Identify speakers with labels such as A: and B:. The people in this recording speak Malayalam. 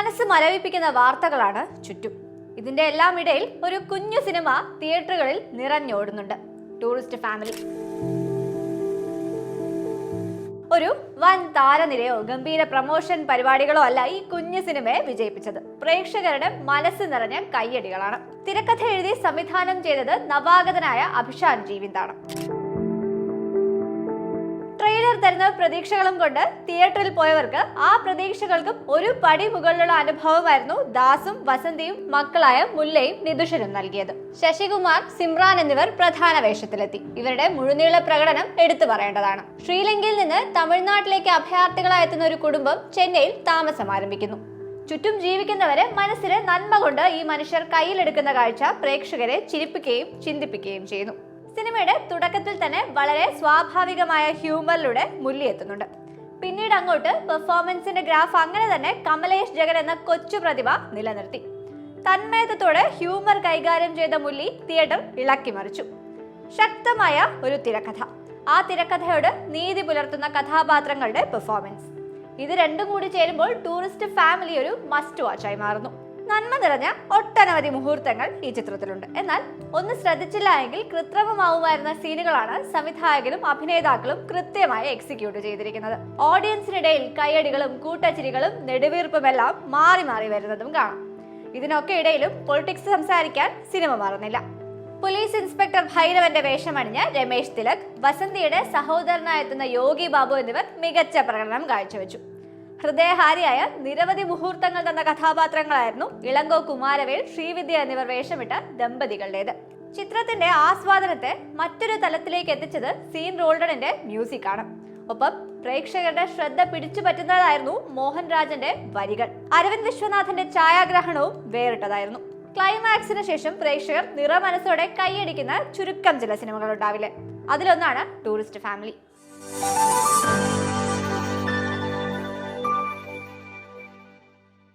A: മനസ്സ് മരവിപ്പിക്കുന്ന വാർത്തകളാണ് ചുറ്റും. ഇതിന്റെ എല്ലാം ഇടയിൽ ഒരു കുഞ്ഞു സിനിമ തിയേറ്ററുകളിൽ നിറഞ്ഞോടുന്നുണ്ട്. Tourist family. ഒരു വൻ താരനിരയോ ഗംഭീര പ്രമോഷൻ പരിപാടികളോ അല്ല ഈ കുഞ്ഞു സിനിമയെ വിജയിപ്പിച്ചത്. പ്രേക്ഷകരുടെ മനസ്സ് നിറഞ്ഞ കയ്യടികളാണ്. തിരക്കഥ എഴുതി സംവിധാനം ചെയ്തത് നവാഗതനായ അഭിഷാൻ ജീവിന്താണ്. തരുന്ന പ്രതീക്ഷകളും കൊണ്ട് തിയേറ്ററിൽ പോയവർക്ക് ആ പ്രതീക്ഷകൾക്കും ഒരു പടി മുകളിലുള്ള അനുഭവമായിരുന്നു ദാസും വസന്തിയും മക്കളായ മുല്ലയും നിദുഷനും നൽകിയത്. ശശികുമാർ സിമ്രാൻ എന്നിവർ പ്രധാന വേഷത്തിലെത്തി. ഇവരുടെ മുഴുനീള പ്രകടനം എടുത്തു പറയേണ്ടതാണ്. ശ്രീലങ്കയിൽ നിന്ന് തമിഴ്നാട്ടിലേക്ക് അഭയാർത്ഥികളായി എത്തുന്ന ഒരു കുടുംബം ചെന്നൈയിൽ താമസം ആരംഭിക്കുന്നു. ചുറ്റും ജീവിക്കുന്നവരെ മനസ്സിന് നന്മ കൊണ്ട് ഈ മനുഷ്യർ കയ്യിലെടുക്കുന്ന കാഴ്ച പ്രേക്ഷകരെ ചിരിപ്പിക്കുകയും ചിന്തിപ്പിക്കുകയും ചെയ്യുന്നു. സിനിമയുടെ തുടക്കത്തിൽ തന്നെ വളരെ സ്വാഭാവികമായ ഹ്യൂമറിലൂടെ മുല്ലിയെത്തുന്നുണ്ട് പിന്നീട് അങ്ങോട്ട് പെർഫോമൻസിന്റെ ഗ്രാഫ് അങ്ങനെ തന്നെ കമലേഷ് ജഗൻ എന്ന കൊച്ചു പ്രതിഭ നിലനിർത്തി. തന്മയത്വത്തോടെ ഹ്യൂമർ കൈകാര്യം ചെയ്ത മുല്ലി തിയേറ്റർ ഇളക്കി മറിച്ചു. ശക്തമായ ഒരു തിരക്കഥ. ആ തിരക്കഥയോട് നീതി പുലർത്തുന്ന കഥാപാത്രങ്ങളുടെ പെർഫോമൻസ്. ഇത് രണ്ടും കൂടി ചേരുമ്പോൾ ടൂറിസ്റ്റ് ഫാമിലി ഒരു മസ്റ്റ് വാച്ചായി മാറുന്നു. നന്മ നിറഞ്ഞ ഒട്ടനവധി മുഹൂർത്തങ്ങൾ ഈ ചിത്രത്തിലുണ്ട്. എന്നാൽ ഒന്ന് ശ്രദ്ധിച്ചില്ല എങ്കിൽ കൃത്രിമമാവുമായിരുന്ന സീനുകളാണ് സംവിധായകനും അഭിനേതാക്കളും കൃത്യമായി എക്സിക്യൂട്ട് ചെയ്തിരിക്കുന്നത്. ഓഡിയൻസിനിടയിൽ കയ്യടികളും കൂട്ടച്ചിരികളും നെടുവീർപ്പുമെല്ലാം മാറി മാറി വരുന്നതും കാണാം. ഇതിനൊക്കെ ഇടയിലും പൊളിറ്റിക്സ് സംസാരിക്കാൻ സിനിമ മാറുന്നില്ല. പോലീസ് ഇൻസ്പെക്ടർ ഭൈരവന്റെ വേഷമണിഞ്ഞ് രമേശ് തിലക് വസന്തിയുടെ സഹോദരനായെത്തുന്ന യോഗി ബാബു എന്നിവർ മികച്ച പ്രകടനം കാഴ്ചവെച്ചു. ഹൃദയഹാരിയായ നിരവധി മുഹൂർത്തങ്ങൾ തന്ന കഥാപാത്രങ്ങളായിരുന്നു ഇളങ്കോ കുമാരവേൽ ശ്രീവിദ്യ എന്നിവർ വേഷമിട്ട ദമ്പതികളുടേത്. ചിത്രത്തിന്റെ ആസ്വാദനത്തെ മറ്റൊരു തലത്തിലേക്ക് എത്തിച്ചത് സീൻ റോൾഡണിന്റെ മ്യൂസിക് ആണ് ഒപ്പം പ്രേക്ഷകരുടെ ശ്രദ്ധ പിടിച്ചു പറ്റുന്നതായിരുന്നു മോഹൻ രാജന്റെ വരികൾ. അരവിന്ദ് വിശ്വനാഥന്റെ ഛായാഗ്രഹണവും വേറിട്ടതായിരുന്നു. ക്ലൈമാക്സിന് ശേഷം പ്രേക്ഷകർ നിറമനസ്സോടെ കൈയടിക്കുന്ന ചുരുക്കം ചില സിനിമകൾ ഉണ്ടാവില്ലേ അതിലൊന്നാണ് ടൂറിസ്റ്റ് ഫാമിലി.